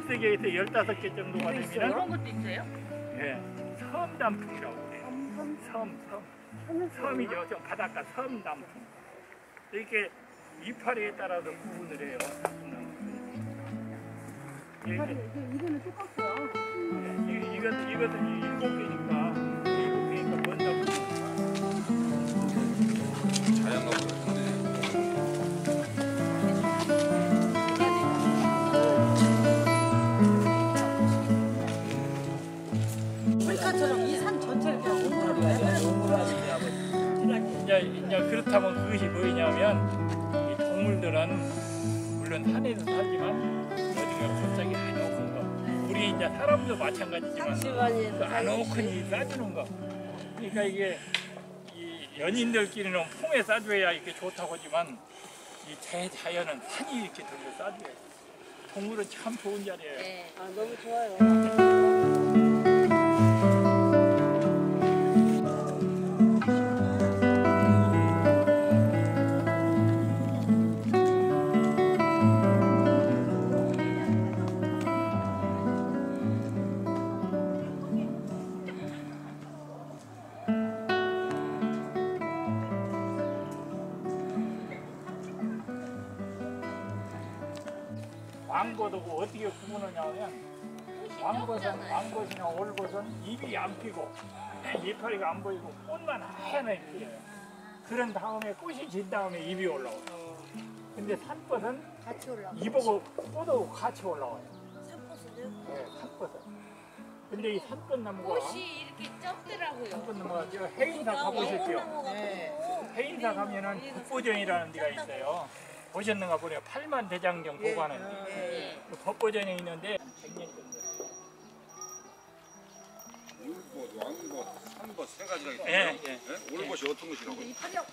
13개에서 15개 정도가 되면 그런 것도 있어요? 예, 섬단풍이라고 해요. 섬, 섬. 섬이죠. 저 바닷가 섬단풍. 이렇게 이파리에 따라서 구분을 해요. 이렇게, 이거는 똑같고요. 예, 이- 이것은 이것은 일곱 개니까 동물들은 물론 산에서 살지만 어디가 갑자기 한옥한 거. 우리 이제 사람도 마찬가지지만 그 아노큰이 싸주는 거. 그러니까 이게 이 연인들끼리는 풍에 싸줘야 이렇게 좋다고 하지만 이 대자연은 산이 이렇게 들려 싸줘야 돼. 동물은 참 좋은 자리예요. 네. 아 너무 좋아요. 왕고도고 어떻게 구분하냐면 왕것은 왕것이나 올것은 입이 안 피고 이파리가 안 보이고 꽃만 하얀에 피어요. 그런 다음에 꽃이 진 다음에 입이 올라와요. 근데 산꽃은 같이 올라. 입하고 꽃하고 같이 올라와요. 네, 산꽃은. 근데 이 산꽃나무가 꽃이 이렇게 쩍더라고요. 산꽃나무가 저 해인사 가보셨죠? 네. 해인사 가면은 국보전이라는 데가 있어요. 보셨는가 보네요. 팔만 대장경 보관은 네. 그 법보전에 있는데 100년 정도. 울봇, 왕봇, 산봇 세 가지가 있어요. 예, 예. 예? 올봇이 어떤 것이라고?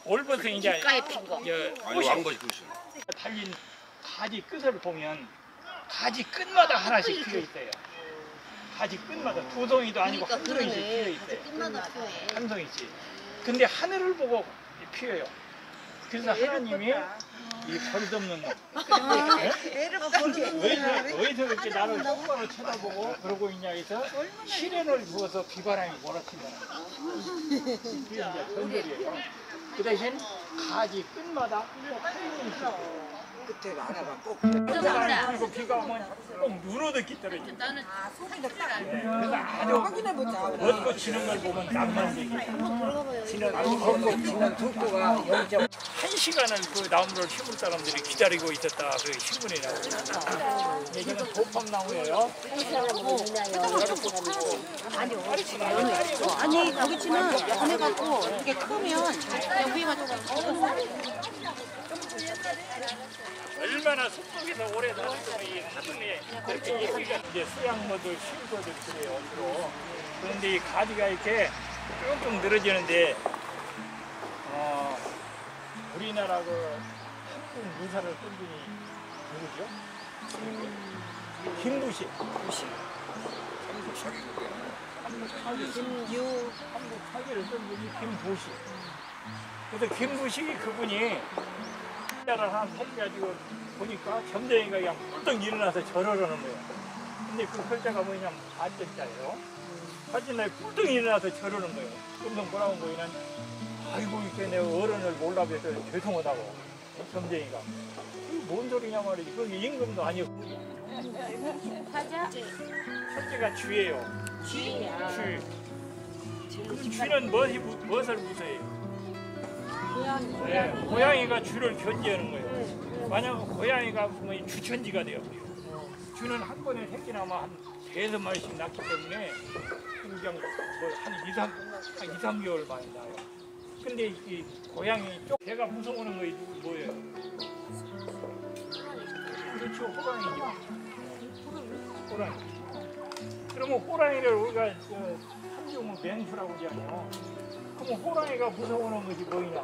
올벗은 이제 깃가에 핀 거. 저 아니 왕봇이 그것이. 달린 가지 끝을 보면 가지 끝마다 하나씩 피어 있어요. 가지 끝마다 두 송이도 아니고 한 송이씩 피어 있어요. 끝마다. 한 송이씩. 근데 하늘을 보고 피어요. 그래서 하나님이 이 버릇없는 놈. 어디서 이렇게 나를 똑바로 쳐다보고 그러고 있냐 해서 시련을 주어서 비바람이 몰아치잖아요. 그게 이제 전설이에요. 그 대신 가지 끝마다 한 송이씩 끝에 하나가 꼭 그리고 비가 오면 꼭 눈오듯이 떨어져. 나는 그래서 아주 확인해보자. 얻고 지는 걸 보면 낭만적이. 지는 건국 지는 독도가 영적 한 시간을 그 나무를 심을 사람들이 기다리고 있었다. 그 신문에 나오잖아. 이게는 도팝나무예요. 아니 여기 치는 보내갖고 이렇게 크면 그냥 위에만 얼마나 숲속에서 오래 살았으면 이 하등에 그렇게 예쁘게 이제 수양모들 실거들 그래요. 주로. 그런데 이 가지가 이렇게 쭉 늘어지는데 어, 우리나라 그 한국 무사를 끈 분이 누구죠? 김부시. 한국 사기 김유 한국 사기를 끈 분이 김부시. 그래서 김부시 그분이 자를 한 사진 가지고 보니까 점쟁이가 그냥 꿀떡 일어나서 절을 하는 거예요. 근데 그 글자가 뭐냐면 반전자예요. 사진날 꿀떡 일어나서 절하는 거예요. 그러면서 뭐라고 보이는 아이고 이렇게 내가 어른을 몰라봬서 죄송하다고 이 점쟁이가 뭔 소리냐 말이지 그게 임금도 아니고 사자. 첫째가 쥐예요. 쥐야. 쥐. 그 쥐는 무엇이, 무- 무엇을 무서워해요? 네, 고양이가 쥐를 견제하는 거예요. 만약 고양이가 뭐 주천지가 되어버려요. 쥐는 한 번에 새끼 나면 한 대여섯 마리씩 낳기 때문에 그냥 뭐한 2, 3, 한 2, 3개월 만에 나요. 근데 이 고양이 쪽 걔가 무서워하는 누구 뭐예요? 그렇죠, 호랑이죠. 호랑이. 그러면 호랑이를 우리가 그 한중은 맹수라고 하잖아요. 그럼 호랑이가 무서워하는 것이 뭐냐?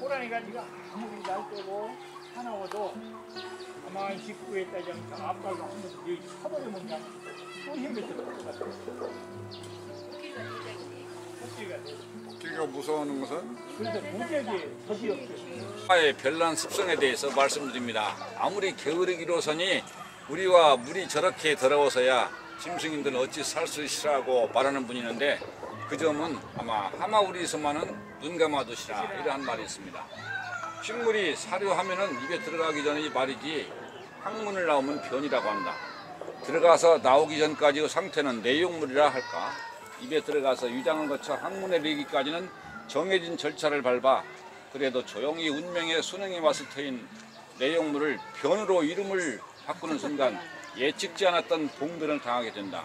호랑이가 네가 아무리 날 때고 사나워도 가만히 직구에 있다지 않고 앞발로 한번 여기 쳐버리면 그냥 또 힘을 들것 같아. 토끼가 무서워하는 것은 그래서. 화의 별난 습성에 대해서 말씀드립니다. 아무리 게으르기로서니 우리와 물이 저렇게 더러워서야 짐승인들 어찌 살 수 있으라고 말하는 분이 있는데 그 점은 아마 하마우리에서만은 눈 감아두시라 이러한 말이 있습니다. 식물이 사료하면은 입에 들어가기 전에 말이지 항문을 나오면 변이라고 한다. 들어가서 나오기 전까지의 상태는 내용물이라 할까? 입에 들어가서 위장을 거쳐 항문에 이르기까지는 정해진 절차를 밟아 그래도 조용히 운명의 수능에 왔을 터인 내용물을 변으로 이름을 바꾸는 순간 예측지 않았던 봉변을 당하게 된다.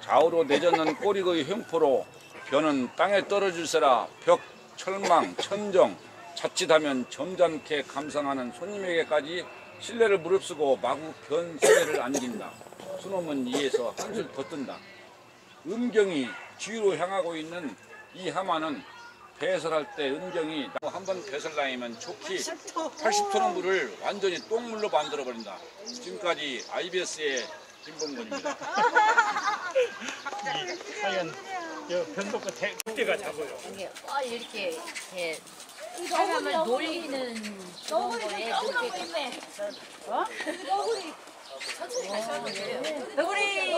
좌우로 내젓는 꼬리의 횡포로 변은 땅에 떨어질세라 벽, 철망, 천정 자칫하면 점잖게 감상하는 손님에게까지 신뢰를 무릅쓰고 마구 변 세례를 안긴다. 수놈은 이에서 한술 더 뜬다. 음경이 뒤로 향하고 있는 이 하마는 배설할 때 음경이 한 번 배설당하면 좋기 80토는 물을 완전히 똥물로 만들어 버린다. 지금까지 IBS의 김봉근입니다. 하여간 저 변덕과 대, 그때가 잡아요. 이게 어, 이렇게 이렇게 사람을 놀리는 거에 그렇게 어? 너구리 너구리